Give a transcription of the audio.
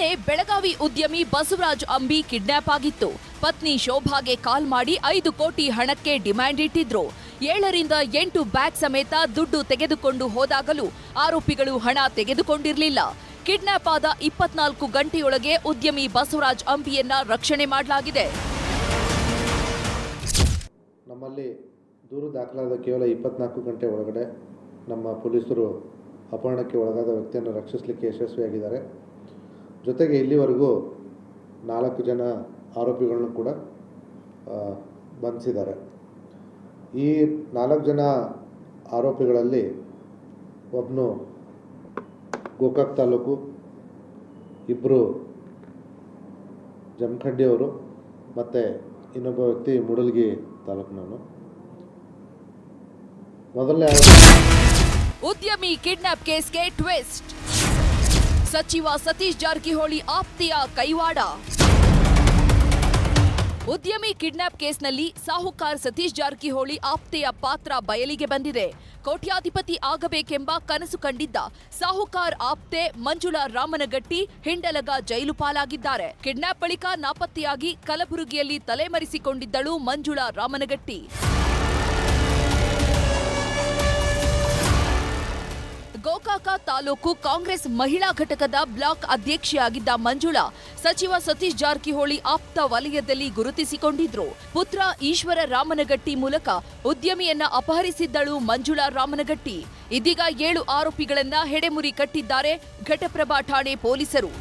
ನಿನ್ನೆ ಬೆಳಗಾವಿ ಉದ್ಯಮಿ ಬಸವರಾಜ್ ಅಂಬಿ ಕಿಡ್ನಾಪ್ ಆಗಿತ್ತು. ಪತ್ನಿ ಶೋಭಾಗೆ ಕಾಲ್ ಮಾಡಿ ಐದು ಕೋಟಿ ಹಣಕ್ಕೆ ಡಿಮ್ಯಾಂಡ್ ಇಟ್ಟಿದ್ರು. ಏಳರಿಂದ ಎಂಟು ಬ್ಯಾಗ್ ಸಮೇತ ದುಡ್ಡು ತೆಗೆದುಕೊಂಡು ಹೋದಾಗಲೂ ಆರೋಪಿಗಳು ಹಣ ತೆಗೆದುಕೊಂಡಿರಲಿಲ್ಲ. ಕಿಡ್ನಾಪ್ ಆದ ಇಪ್ಪತ್ನಾಲ್ಕು ಗಂಟೆಯೊಳಗೆ ಉದ್ಯಮಿ ಬಸವರಾಜ್ ಅಂಬಿಯನ್ನ ರಕ್ಷಣೆ ಮಾಡಲಾಗಿದೆ. ನಮ್ಮಲ್ಲಿ ದೂರು ದಾಖಲಾದ ಕೇವಲ ಇಪ್ಪತ್ನಾಲ್ಕು ಗಂಟೆ ಒಳಗಡೆ ನಮ್ಮ ಪೊಲೀಸರು ಅಪಹರಣಕ್ಕೆ ಒಳಗಾದ ವ್ಯಕ್ತಿಯನ್ನು ರಕ್ಷಿಸಲಿಕ್ಕೆ ಯಶಸ್ವಿಯಾಗಿದ್ದಾರೆ. ಜೊತೆಗೆ ಇಲ್ಲಿವರೆಗೂ ನಾಲ್ಕು ಜನ ಆರೋಪಿಗಳನ್ನು ಕೂಡ ಬಂಧಿಸಿದ್ದಾರೆ. ಈ ನಾಲ್ಕು ಜನ ಆರೋಪಿಗಳಲ್ಲಿ ಒಬ್ಬನು ಗೋಕಾಕ್ ತಾಲೂಕು ಇಬ್ಬರು ಜಮಖಂಡಿಯವರು ಮತ್ತು ಇನ್ನೊಬ್ಬ ವ್ಯಕ್ತಿ ಮೂಡಲ್ಗಿ ತಾಲೂಕಿನವನು. ಮೊದಲನೇ ಉದ್ಯಮಿ ಕಿಡ್ನಾಪ್ ಕೇಸ್ಗೆ ಟ್ವಿಸ್ಟ್. ಸಚಿವ ಸತೀಶ್ ಜಾರಕಿಹೊಳಿ ಆಪ್ತಿಯ ಕೈವಾಡ. ಉದ್ಯಮಿ ಕಿಡ್ನಾಪ್ ಕೇಸ್ನಲ್ಲಿ ಸಾಹುಕಾರ್ ಸತೀಶ್ ಜಾರಕಿಹೊಳಿ ಆಪ್ತೆಯ ಪಾತ್ರ ಬಯಲಿಗೆ ಬಂದಿದೆ. ಕೋಟ್ಯಾಧಿಪತಿ ಆಗಬೇಕೆಂಬ ಕನಸು ಕಂಡಿದ್ದ ಸಾಹುಕಾರ್ ಆಪ್ತೆ ಮಂಜುಳಾ ರಾಮನಗಟ್ಟಿ ಹಿಂಡಲಗ ಜೈಲು ಪಾಲಾಗಿದ್ದಾರೆ. ಕಿಡ್ನಾಪ್ ಬಳಿಕ ನಾಪತ್ತೆಯಾಗಿ ಕಲಬುರಗಿಯಲ್ಲಿ ತಲೆಮರೆಸಿಕೊಂಡಿದ್ದಳು ಮಂಜುಳಾ ರಾಮನಗಟ್ಟಿ. ಗೋಕಾಕ ತಾಲೂಕು ಕಾಂಗ್ರೆಸ್ ಮಹಿಳಾ ಘಟಕದ ಬ್ಲಾಕ್ ಅಧ್ಯಕ್ಷೆಯಾಗಿದ್ದ ಮಂಜುಳಾ ಸಚಿವ ಸತೀಶ್ ಜಾರಕಿಹೊಳಿ ಆಪ್ತ ವಲಯದಲ್ಲಿ ಗುರುತಿಸಿಕೊಂಡಿದ್ರು. ಪುತ್ರ ಈಶ್ವರ ರಾಮನಗಟ್ಟಿ ಮೂಲಕ ಉದ್ಯಮಿಯನ್ನ ಅಪಹರಿಸಿದ್ದಳು ಮಂಜುಳಾ ರಾಮನಗಟ್ಟಿ. ಇದೀಗ ಏಳು ಆರೋಪಿಗಳನ್ನ ಹೆಡೆಮುರಿ ಕಟ್ಟಿದ್ದಾರೆ. ಘಟಪ್ರಭಾ ಠಾಣೆ ಪೊಲೀಸರು.